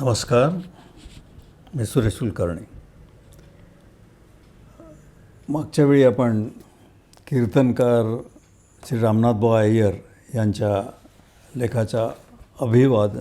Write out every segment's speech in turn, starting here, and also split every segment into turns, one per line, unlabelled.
नमस्कार मी सुरेश कुलकर्णी. मागच्या वेळी आपण कीर्तनकार श्री रामनाथ रामनाथभाऊ अय्यर यांच्या लेखाचा अभिवाद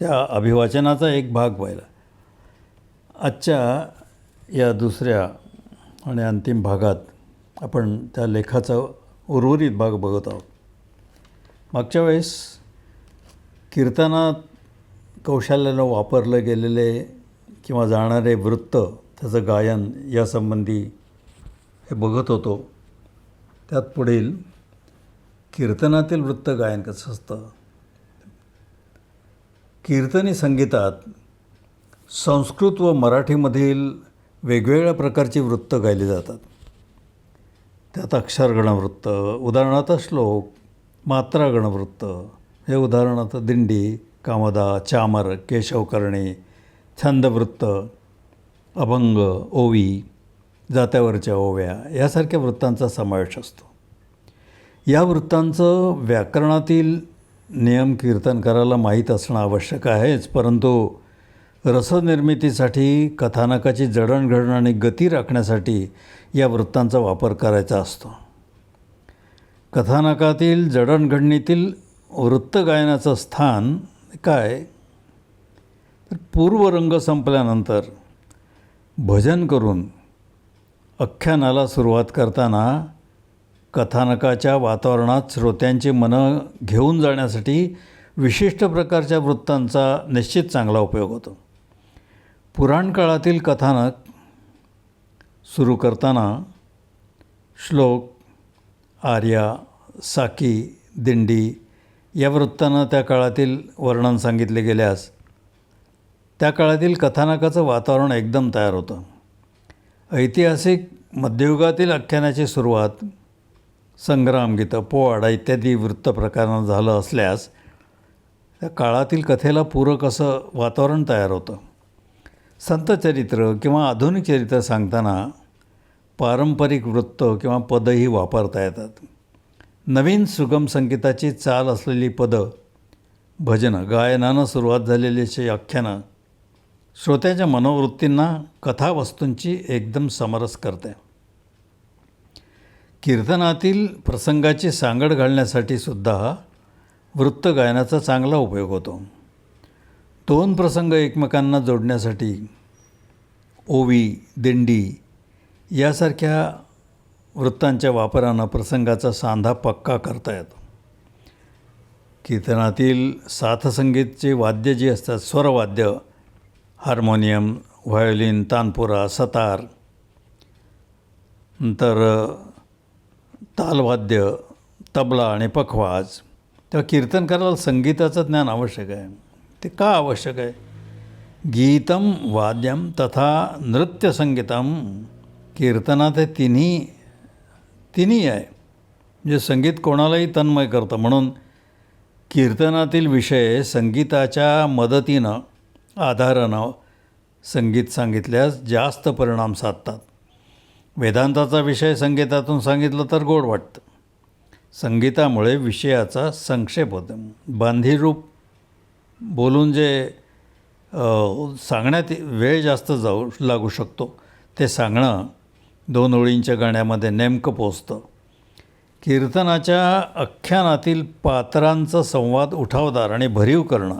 त्या अभिवाचनाचा एक भाग पाहिला. आजच्या या दुसऱ्या आणि अंतिम भागात आपण त्या लेखाचा उर्वरित भाग बघत आहोत. मागच्या वेळेस कीर्तनात कौशल्यानं वापरलं गेलेले किंवा जाणारे वृत्त त्याचं गायन यासंबंधी हे बघत होतो. त्यात पुढील कीर्तनातील वृत्त गायन कसं असतं? कीर्तनी संगीतात संस्कृत व मराठीमधील वेगवेगळ्या प्रकारची वृत्त गायली जातात. त्यात अक्षरगणवृत्त उदाहरणार्थ श्लोक मात्रागणवृत्त हे उदाहरणार्थ दिंडी कामदा चामर केशवकर्णी छंदवृत्त अभंग ओवी जात्यावरच्या ओव्या यासारख्या वृत्तांचा समावेश असतो. या वृत्तांचं व्याकरणातील नियम कीर्तनकाराला माहीत असणं आवश्यक आहेच परंतु रसनिर्मितीसाठी कथानकाची जडणघडण आणि गती राखण्यासाठी या वृत्तांचा वापर करायचा असतो. कथानकातील जडणघडणीतील वृत्त गायनाचं स्थान काय? तर पूर्वरंग संपल्यानंतर भजन करून आख्यानाला सुरुवात करताना कथानकाच्या वातावरणात श्रोत्यांची मनं घेऊन जाण्यासाठी विशिष्ट प्रकारच्या वृत्तांचा निश्चित चांगला उपयोग होतो. पुराणकाळातील कथानक सुरू करताना श्लोक आर्या साकी दिंडी या वृत्तानं त्या काळातील वर्णन सांगितले गेल्यास त्या काळातील कथानकाचं वातावरण एकदम तयार होतं. ऐतिहासिक मध्ययुगातील आख्यानाची सुरुवात संग्रामगीतं पोवाडा इत्यादी वृत्तप्रकारानं झालं असल्यास त्या काळातील कथेला पूरक असं वातावरण तयार होतं. संतचरित्र किंवा आधुनिक चरित्र सांगताना पारंपरिक वृत्त किंवा पदही वापरता येतात. नवीन सुगम संगीताची चाल असलेली पदं भजनं गायनानं सुरुवात झालेली अशी आख्यानं श्रोत्याच्या मनोवृत्तींना कथावस्तूंची एकदम समरस करते. कीर्तनातील प्रसंगाची सांगड घालण्यासाठी सुद्धा वृत्त गायनाचा चांगला उपयोग होतो. दोन प्रसंग एकमेकांना जोडण्यासाठी ओवी दिंडी यासारख्या वृत्तांच्या वापरानं प्रसंगाचा सांधा पक्का करता येतो. कीर्तनातील साथसंगीतचे वाद्य जी असतात स्वरवाद्य हार्मोनियम व्हायोलिन तानपुरा सतार नंतर तालवाद्य तबला आणि पखवाज तेव्हा कीर्तनकाराला संगीताचं ज्ञान आवश्यक आहे. ते का आवश्यक आहे? गीतम वाद्यम तथा नृत्यसंगीतम कीर्तनात हे तिन्ही तिन्ही आहे. म्हणजे संगीत कोणालाही तन्मय करतं. म्हणून कीर्तनातील विषय संगीताच्या मदतीनं आधारानं संगीत सांगितल्यास जास्त परिणाम साधतात. वेदांताचा विषय संगीतातून सांगितलं तर गोड वाटतं. संगीतामुळे विषयाचा संक्षेप होतो. बांधीरूप बोलून जे सांगण्यात वेळ जास्त जाऊ लागू शकतो ते सांगणं दोन ओळींच्या गाण्यामध्ये नेमकं पोचतं. कीर्तनाच्या आख्यानातील पात्रांचा संवाद उठावदार आणि भरीव करणं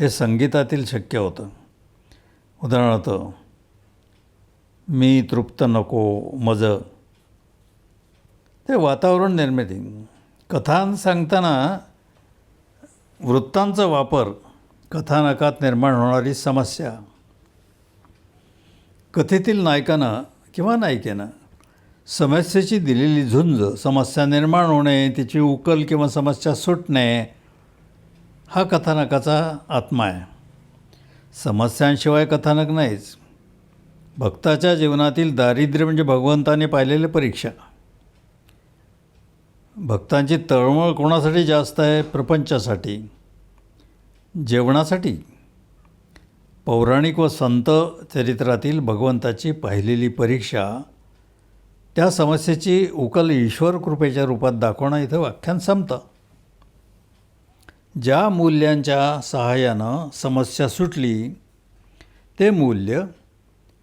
हे संगीतातील शक्य होतं. उदाहरणार्थ मी तृप्त नको मज. ते वातावरण निर्मिती. कथान सांगताना वृत्तांचा वापर कथानकात निर्माण होणारी समस्या. कथेतील नायकानं किंवा नायिकेनं समस्येची दिलेली झुंज समस्या निर्माण होणे तिची उकल किंवा समस्या सुटणे हा कथानकाचा आत्मा आहे. समस्यांशिवाय कथानक नाहीच. भक्ताच्या जीवनातील दारिद्र्य म्हणजे भगवंताने पाहिलेली परीक्षा. भक्तांची तळमळ कोणासाठी जास्त आहे? प्रपंचासाठी. जेवणासाठी. पौराणिक व संत चरित्रातील भगवंताची पाहिलेली परीक्षा त्या समस्येची उकल ईश्वर कृपेच्या रूपात दाखवणं इथं व्याख्यान संपतं. ज्या मूल्यांच्या सहाय्यानं समस्या सुटली ते मूल्य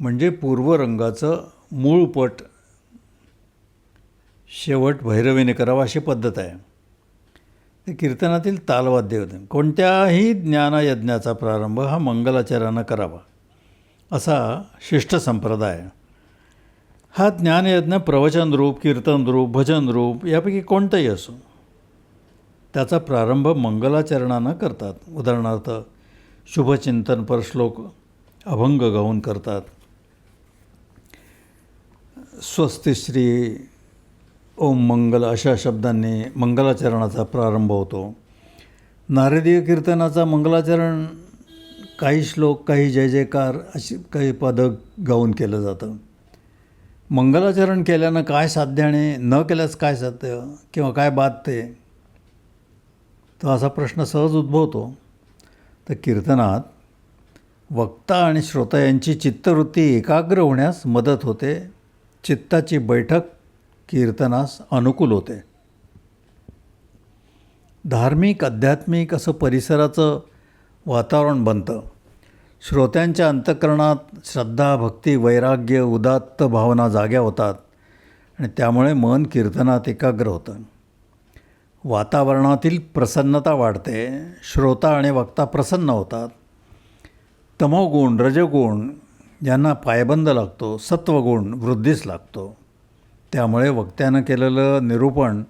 म्हणजे पूर्वरंगाचं मूळपट शेवट भैरवीने करावा अशी पद्धत आहे. ते कीर्तनातील तालवाद्य होते. कोणत्याही ज्ञानयज्ञाचा प्रारंभ हा मंगलाचरणानं करावा असा शिष्ट संप्रदाय. हा ज्ञानयज्ञ प्रवचन रूप कीर्तन रूप भजन रूप यापैकी कोणताही असो त्याचा प्रारंभ मंगलाचरणानं करतात. उदाहरणार्थ शुभचिंतनपर श्लोक अभंग गाऊन करतात. स्वस्तिश्री ओम मंगल अशा शब्दांनी मंगलाचरणाचा प्रारंभ होतो. नारदीय कीर्तनाचा मंगलाचरण काही श्लोक काही जय जयकार अशी काही पदक गाऊन केलं जातं. मंगलाचरण केल्यानं काय साध्य आणि न केल्यास काय साध्य किंवा काय बाधते? तर असा प्रश्न सहज उद्भवतो. तर कीर्तनात वक्ता आणि श्रोता यांची चित्तवृत्ती एकाग्र होण्यास मदत होते. चित्ताची बैठक कीर्तनास अनुकूल होते. धार्मिक आध्यात्मिक असं परिसराचं वातावरण बनतं. श्रोत्यांच्या अंतःकरणात श्रद्धा भक्ती वैराग्य उदात्त भावना जाग्या होतात आणि त्यामुळे मन कीर्तनात एकाग्र होतं. वातावरणातील प्रसन्नता वाढते श्रोता आणि वक्ता प्रसन्न होतात. तमोगुण रजगुण यांना पायबंद लागतो सत्वगुण वृद्धीस लागतो. त्यामुळे वक्त्यानं केलेलं निरूपण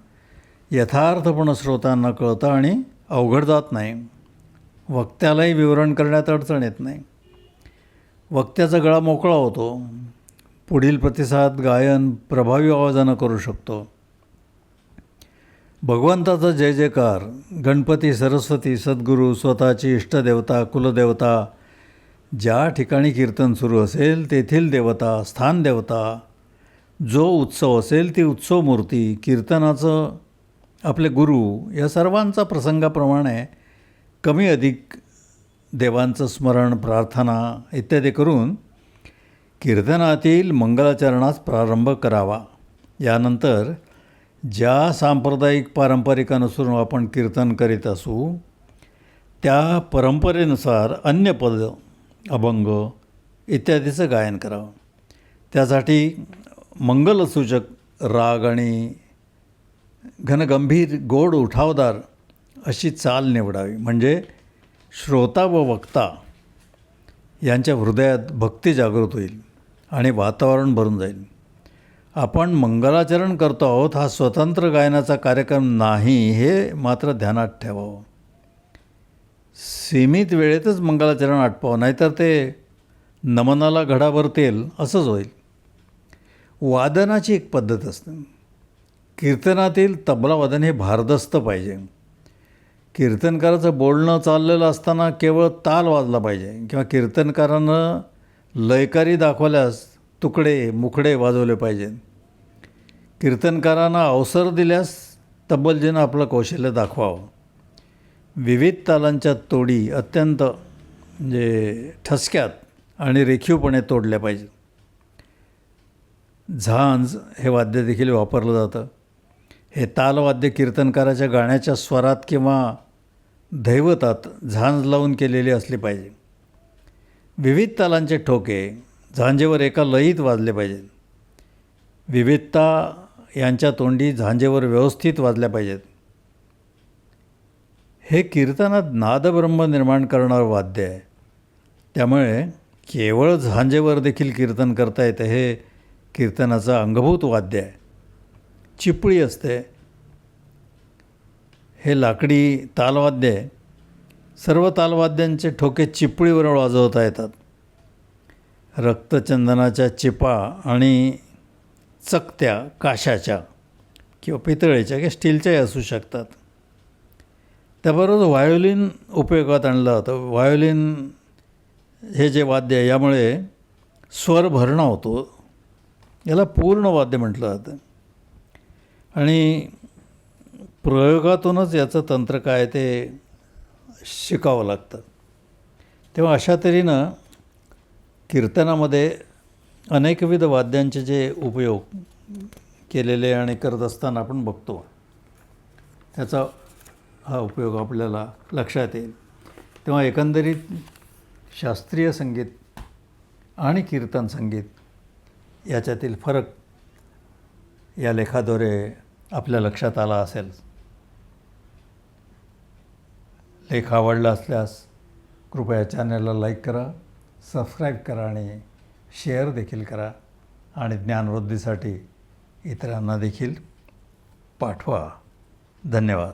यथार्थपण श्रोतांना कळतं आणि अवघड जात नाही. वक्त्यालाही विवरण करण्यात अडचण येत नाही. वक्त्याचा गळा मोकळा होतो. पुढील प्रतिसाद गायन प्रभावी आवाजानं करू शकतो. भगवंताचा जय जयकार. गणपती सरस्वती सद्गुरू स्वतःची इष्टदेवता कुलदेवता. ज्या ठिकाणी कीर्तन सुरू असेल तेथील देवता स्थानदेवता जो उत्सव असेल ती उत्सव मूर्ती कीर्तनाचं आपले गुरु या सर्वांचा प्रसंगाप्रमाणे कमी अधिक देवांचं स्मरण प्रार्थना इत्यादी करून कीर्तनातील मंगलाचरणास प्रारंभ करावा. यानंतर ज्या सांप्रदायिक पारंपरिक अनुसरून आपण कीर्तन करीत असू त्या परंपरेनुसार अन्य पद अभंग इत्यादीचं गायन करावं. त्यासाठी मंगलसूचक राग आणि घनगंभीर गोड उठावदार अशी चाल निवडावी. म्हणजे श्रोता व वक्ता यांच्या हृदयात भक्ती जागृत होईल आणि वातावरण भरून जाईल. आपण मंगलाचरण करतो आहोत हा स्वतंत्र गायनाचा कार्यक्रम नाही हे मात्र ध्यानात ठेवावं. सीमित वेळेतच मंगलाचरण आटपावं नाहीतर ते नमनाला घडा तेल असंच होईल. वादनाची एक पद्धत असते. कीर्तनातील तबलावादन हे भारदस्त पाहिजे. कीर्तनकाराचं बोलणं चाललेलं असताना केवळ ताल वाजला पाहिजे किंवा कीर्तनकारानं लयकारी दाखवल्यास तुकडे मुखडे वाजवले पाहिजेत कीर्तनकारांना अवसर दिल्यास तब्बलजीनं आपलं कौशल्य दाखवावं. विविध तालांच्या तोडी अत्यंत म्हणजे ठसक्यात आणि रेखीवपणे तोडल्या पाहिजेत झांज हे वाद्य देखील वापरलं जातं. हे तालवाद्य कीर्तनकाराच्या गाण्याच्या स्वरात किंवा दैवतात झांज लावून केलेली असली पाहिजे. विविध तालांचे ठोके झांजेवर एका लयीत वाजले पाहिजेत. विविधता यांच्या तोंडी झांजेवर व्यवस्थित वाजल्या पाहिजेत. हे कीर्तनात नादब्रह्म निर्माण करणारं वाद्य आहे. त्यामुळे केवळ झांजेवर देखील कीर्तन करता येतं हे कीर्तनाचं अंगभूत वाद्य आहे. चिपळी असते. हे लाकडी तालवाद्य आहे. सर्व तालवाद्यांचे ठोके चिपळीवर वाजवता येतात. रक्तचंदनाच्या चिपा आणि चकत्या काशाच्या किंवा पितळेच्या किंवा स्टीलच्याही असू शकतात. त्याबरोबर व्हायोलिन उपयोगात आणलं जातं. व्हायोलिन हे जे वाद्य आहे यामुळे स्वर भरणा होतो. याला पूर्ण वाद्य म्हटलं जातं. आणि प्रयोगातूनच याचं तंत्र काय ते शिकावं लागतं. तेव्हा अशा तऱ्हेनं कीर्तनामध्ये अनेकविध वाद्यांचे जे उपयोग केलेले आणि करत असताना आपण बघतो. त्याचा हा उपयोग आपल्याला लक्षात येईल. तेव्हा एकंदरीत शास्त्रीय संगीत आणि कीर्तन संगीत याच्यातील फरक या लेखाद्वारे आपल्या लक्षात आला असेल. लेख आवडला असल्यास कृपया चॅनलला लाईक करा सबस्क्राईब करा आणि शेअर देखील करा आणि ज्ञानवृद्धीसाठी इतरांना देखील पाठवा. धन्यवाद.